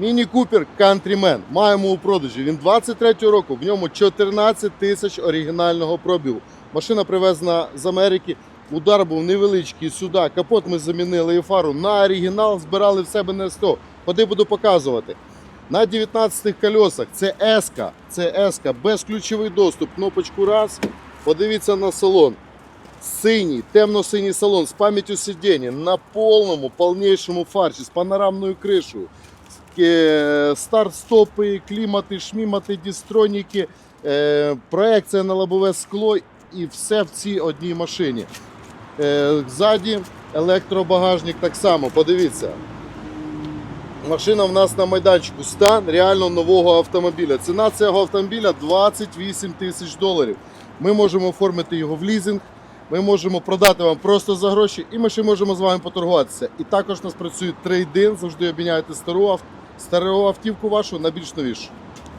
Міні Купер Countryman. Маємо у продажі. Він 23 року, в ньому 14 тисяч оригінального пробігу. Машина привезена з Америки. Удар був невеличкий сюди. Капот ми замінили і фару на оригінал, збирали в себе на 100. Ходи буду показувати. На 19 колесах це S, це S, безключовий доступ. Кнопочку раз. Подивіться на салон. Синій, темно-синій салон з пам'яттю сидіння на повному, повнішому фарші, з панорамною кришею. Е, Старт-стопи, клімати, шмімати, дістроніки, е, проекція на лобове скло і все в цій одній машині. Е, Ззаді електробагажник так само, подивіться. Машина в нас на майданчику. Стан реально нового автомобіля. Ціна цього автомобіля 28 тисяч доларів. Ми можемо оформити його в лізинг, ми можемо продати вам просто за гроші, і ми ще можемо з вами поторгуватися. І також у нас працює трейдин, завжди обміняєте стару, ав- стару автівку вашу на більш новішу.